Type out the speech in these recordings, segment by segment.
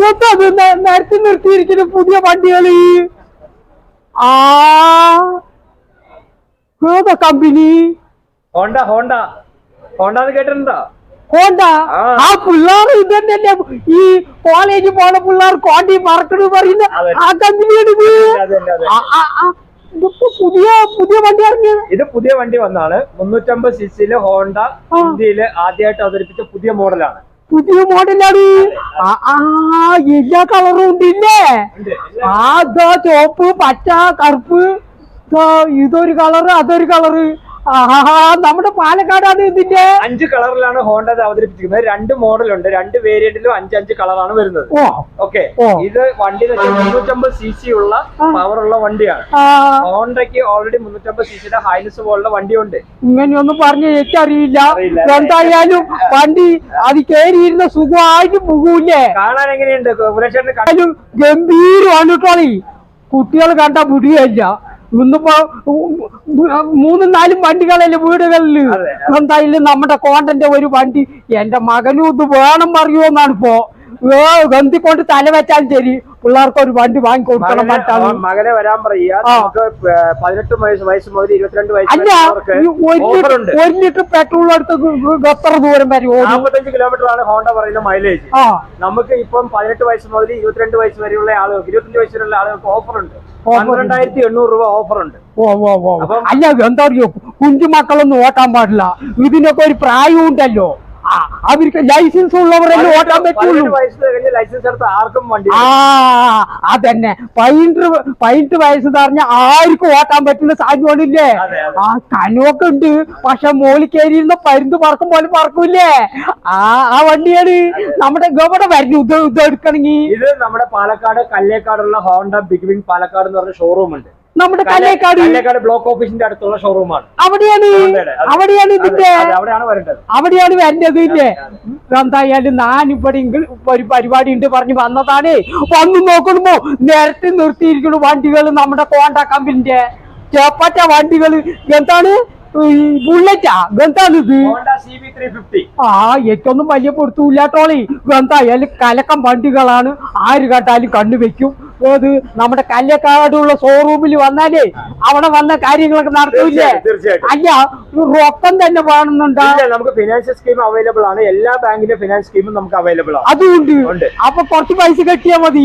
ഇത് നേരത്തെ നിർത്തിയിരിക്കുന്ന പുതിയ വണ്ടികൾ ആ ഏതാ കമ്പനി. Honda Honda. ഹോണ്ട കേട്ടിട്ടുണ്ടോ? ഹോണ്ട? ആ. ആ ഇത് തന്നെ ഈ കോളേജിൽ പോണ പിള്ളേർ കോണ്ടി മറക്കണ പറയുന്ന ആ കമ്പനിയാണ് ഇത്. അതെ, അതെ, അതെ. പുതിയ പുതിയ വണ്ടി ഇറങ്ങിയത്. ഇത് പുതിയ വണ്ടി വന്നാണ്. മുന്നൂറ്റമ്പത് സി സിയിൽ ഹോണ്ട ആ. ഇന്ത്യയിൽ ആദ്യമായിട്ട് അവതരിപ്പിച്ച പുതിയ മോഡലാണ്. പുതിയ മോഡലാണ് ആ എല്ലാ കളറും ഉണ്ടില്ലേ? ആ ചോപ്പ് പച്ച കറുപ്പ്. ഇതൊരു കളറ് അതൊരു കളറ് നമ്മുടെ പാലക്കാടാണ് ഇതിന്റെ അഞ്ച് കളറിലാണ് ഹോണ്ട അവതരിപ്പിച്ചിരിക്കുന്നത്. രണ്ട് മോഡലുണ്ട്. രണ്ട് വേരിയന്റിലും അഞ്ച് അഞ്ച് കളറാണ് വരുന്നത്. ഓക്കെ ഇത് വണ്ടി മുന്നൂറ്റമ്പത് സി സി ഉള്ള പവർ ഉള്ള വണ്ടിയാണ്. ഹോണ്ടയ്ക്ക് ഓൾറെഡി മുന്നൂറ്റമ്പത് സി സിയുടെ ഹൈനസ് പോലുള്ള വണ്ടിയുണ്ട്. ഇങ്ങനെയൊന്നും പറഞ്ഞു എനിക്കറിയില്ല. എന്തായാലും വണ്ടി അത് കയറിയിരുന്ന സുഖമായിട്ട് മുഖൂല്ലേ കാണാൻ എങ്ങനെയുണ്ട്? ഗംഭീരമാണ് കേട്ടോ കുട്ടികൾ കണ്ട മുടിയല്ല. ഇന്നിപ്പോ മൂന്നും നാലും വണ്ടികളല്ലേ വീടുകളിൽ. എന്തായാലും നമ്മുടെ കോണ്ടന്റെ ഒരു വണ്ടി എന്റെ മകനും ഇത് വേണം എന്നാണ് ഇപ്പോ ഏ ഗന്ധിക്കൊണ്ട് തല വെച്ചാൽ ശരി. പിള്ളേർക്ക് ഒരു വണ്ടി വാങ്ങി കൊടുക്കണം മകനെ വരാൻ പറയുക. പതിനെട്ട് വയസ്സ് വയസ്സ് മുതൽ ഇരുപത്തിരണ്ട് വയസ്സ് അല്ല ഒരു ലിറ്റർ പെട്രോൾ എടുത്ത് എത്ര ദൂരം വരെ നാൽപ്പത്തഞ്ച് കിലോമീറ്റർ ആണ് ഹോണ്ട പറയുന്ന മൈലേജ് നമുക്ക് ഇപ്പം പതിനെട്ട് വയസ്സ് മുതൽ ഇരുപത്തിരണ്ട് വയസ്സ് വരെയുള്ള ആളുകൾ ഇരുപത്തഞ്ച് വയസ്സ് വരെയുള്ള ആളുകൾക്ക് ഓഫർ ഉണ്ട്. പന്ത്രണ്ടായിരത്തി എണ്ണൂറ് രൂപ ഓഫർ ഉണ്ട്. അല്ല എന്താ പറയുക കുഞ്ഞു മക്കളൊന്നും ഓട്ടാൻ പാടില്ല. ഇതിനൊക്കെ ഒരു പ്രായം ഉണ്ടല്ലോ അവർക്ക് ലൈസൻസ് ഉള്ളവരല്ലേ ഓട്ടാൻ പറ്റുള്ളൂ. ലൈസൻസ് എടുത്ത ആർക്കും വണ്ടി ആ അതന്നെ. പതിനെട്ട് പതിനെട്ട് വയസ്സ് പറഞ്ഞ ആർക്കും ഓട്ടാൻ പറ്റുന്ന അതെ. ആ കനുവൊക്കെ ഉണ്ട്. പക്ഷെ മോളിൽ കയറിയിരുന്ന പരുന്ത് പറക്കും പോലെ പറക്കൂല്ലേ? ആ ആ വണ്ടിയാണ് നമ്മുടെ ഗവടെ വരുന്ന ഉദ്യോഗം എടുക്കണമെങ്കിൽ ഇത് നമ്മുടെ പാലക്കാട് കല്ലേക്കാടുള്ള ഹോണ്ട ബിഗ് വിങ് പാലക്കാട് എന്ന് പറഞ്ഞ ഷോറൂം ഉണ്ട്. നമ്മുടെ കല്ലേക്കാട് കല്ലേക്കാട് ബ്ലോക്ക് ഓഫീസിന്റെ അടുത്തുള്ള ഷോറൂമാണ് അവിടെയാണ് അവിടെയാണ് ഇതിന്റെ അവിടെയാണ് വരേണ്ടത്. ഇല്ലേ എന്തായാലും ഞാൻ ഇവിടെ ഒരു പരിപാടി ഉണ്ട് പറഞ്ഞ് വന്നതാണ്. വന്നു നോക്കണമോ? നേരത്തെ നിർത്തിയിരിക്കുന്ന വണ്ടികൾ നമ്മുടെ കോണ്ട കമ്പനിന്റെ ചേപ്പറ്റ വണ്ടികൾ. എന്താണ്? ബുള്ളറ്റാ. ബി ആ എനിക്കൊന്നും വലിയ പൊടുത്തൂല്ലാട്ടോളി എന്തായാലും കലക്കം വണ്ടികളാണ്. ആര് കണ്ടാലും കണ്ണു വെക്കും ഏത് നമ്മുടെ കല്യക്കാടുള്ള ഷോറൂമിൽ വന്നാലേ അവിടെ വന്ന കാര്യങ്ങളൊക്കെ നടത്തൂല്ലേ അല്ല റൊക്കം തന്നെ വേണമെന്നുണ്ടോ? നമുക്ക് ഫിനാൻഷ്യൽ സ്കീം അവൈലബിൾ ആണ്. എല്ലാ ബാങ്കിന്റെ ഫിനാൻസ് സ്കീമും നമുക്ക് അവൈലബിൾ ആണ്. അതുകൊണ്ട്. അപ്പൊ കുറച്ച് പൈസ കെട്ടിയാ മതി.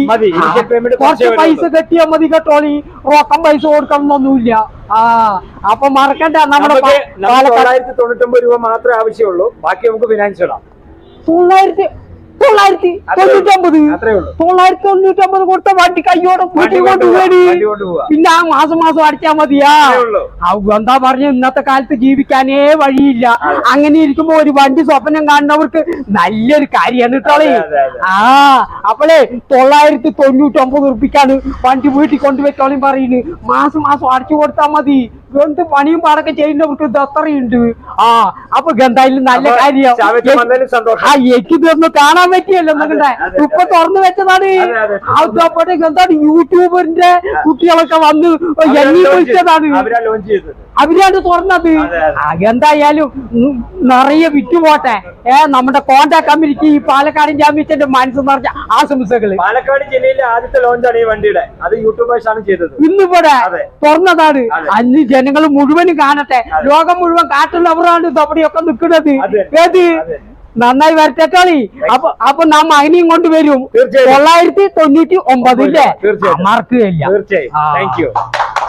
കുറച്ച് പൈസ. കെട്ടിയാ മതി കേട്ടോളി റൊക്കം പൈസ കൊടുക്കണമെന്നൊന്നുമില്ല. ആ. അപ്പൊ മറക്കണ്ട നമ്മുടെ തൊള്ളായിരത്തി തൊണ്ണൂറ്റൊമ്പത് രൂപ മാത്രമേ ആവശ്യമുള്ളൂ. ബാക്കി നമുക്ക് ഫിനാൻസ് ഇടാം. തൊള്ളായിരത്തി തൊള്ളായിരത്തി. തൊണ്ണൂറ്റൊമ്പത്. തൊള്ളായിരത്തി തൊണ്ണൂറ്റൊമ്പത് കൊടുത്ത വണ്ടി കയ്യോടെ വീട്ടിൽ കൊണ്ട് കൊണ്ടുപോയി. പിന്നെ ആ മാസം മാസം അടിച്ചാ മതിയാ. എന്താ പറഞ്ഞ ഇന്നത്തെ കാലത്ത് ജീവിക്കാനേ വഴിയില്ല. അങ്ങനെ ഇരിക്കുമ്പോ ഒരു വണ്ടി സ്വപ്നം കാണുന്നവർക്ക് നല്ലൊരു കാര്യമാണ് കേട്ടോളേ. ആ അപ്പോളേ തൊള്ളായിരത്തി തൊണ്ണൂറ്റൊമ്പത് ഉറുപ്പിക്കാണ് വണ്ടി വീട്ടിൽ കൊണ്ടുപോയിട്ടോളും പറയുന്നത് മാസം മാസം അടിച്ചു കൊടുത്താ മതി. എന്ത് പണിയും പാടൊക്കെ ചെയ്യുന്ന കുട്ടി അത്രയുണ്ട്. ആ അപ്പൊ എന്തായാലും നല്ല കാര്യം. ആ എനിക്ക് ഇതൊന്നും കാണാൻ പറ്റിയല്ലോ നിങ്ങളുടെ ഇപ്പൊ തുറന്നു വെച്ചതാണ്. അതപ്പോഴേക്ക് എന്താണ് യൂട്യൂബറിന്റെ കുട്ടികളൊക്കെ വന്ന് launch വിളിച്ചതാണ്. അവരാണ് തുറന്നത്. എന്തായാലും നിറയെ വിറ്റുപോട്ടെ. ഏ നമ്മുടെ കോണ്ടാക്ട് കമ്പനിക്ക് ഈ പാലക്കാടൻ ജാമ്യത്തിന്റെ മനസ്സ് നിറഞ്ഞ ആശംസകൾ. പാലക്കാട് ജില്ലയിലെ ആദ്യത്തെ ലോഞ്ചാണ് ഈ വണ്ടിയുടെ. അത് യൂട്യൂബേഴ്സ് ആണ് ചെയ്തത്. ഇന്നിവിടെ. തുറന്നതാണ്. അതെ. ജനങ്ങൾ മുഴുവനും കാണട്ടെ. ലോകം മുഴുവൻ കാട്ടുള്ളവരാണ് ഇത് അവിടെയൊക്കെ നിൽക്കുന്നത്. ഏത്? നന്നായി വരട്ടെ കളി. അപ്പൊ അപ്പൊ നാം അതിനെയും കൊണ്ട് വരും. തൊള്ളായിരത്തി തൊണ്ണൂറ്റി ഒമ്പതില്ലേ. മറക്കുകയില്ല തീർച്ചയായും.